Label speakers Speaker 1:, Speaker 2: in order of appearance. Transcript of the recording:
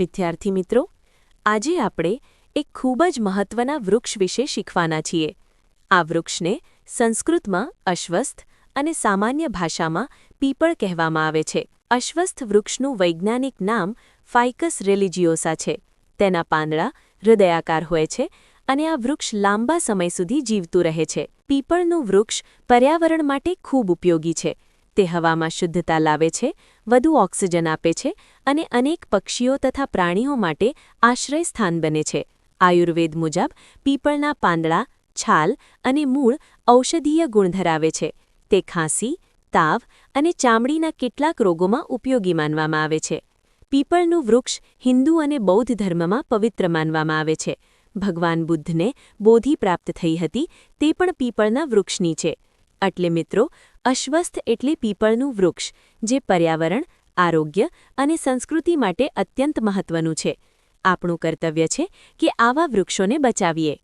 Speaker 1: વિદ્યાર્થી મિત્રો, આજે આપણે એક ખૂબ જ મહત્વના વૃક્ષ વિશે શીખવાના છીએ. આ વૃક્ષને સંસ્કૃતમાં અશ્વસ્થ અને સામાન્ય ભાષામાં પીપળ કહેવામાં આવે છે. અશ્વસ્થ વૃક્ષનું વૈજ્ઞાનિક નામ ફાઇકસ રેલિજિયોસા છે. તેના પાંદડા હૃદયાકાર હોય છે અને આ વૃક્ષ લાંબા સમય સુધી જીવતું રહે છે. પીપળનું વૃક્ષ પર્યાવરણ માટે ખૂબ ઉપયોગી છે. તે હવામાં શુદ્ધતા લાવે છે, વધુ ઓક્સિજન આપે છે અને અનેક પક્ષીઓ તથા પ્રાણીઓ માટે આશ્રય સ્થાન બને છે. આયુર્વેદ મુજબ, પીપળના પાંદડા, છાલ અને મૂળ ઔષધીય ગુણ ધરાવે છે. તે ખાંસી, તાવ અને ચામડીના કેટલાક રોગોમાં ઉપયોગી માનવામાં આવે છે. પીપળનું વૃક્ષ હિન્દુ અને બૌદ્ધ ધર્મમાં પવિત્ર માનવામાં આવે છે. ભગવાન બુદ્ધને બોધિ પ્રાપ્ત થઈ હતી તે પણ પીપળના વૃક્ષની છે. એટલે મિત્રો અશ્વસ્થ એટલે પીપળનું વૃક્ષ, જે પર્યાવરણ, આરોગ્ય અને સંસ્કૃતિ માટે અત્યંત મહત્વનું છે. આપણું કર્તવ્ય છે કે આવા વૃક્ષોને બચાવીએ.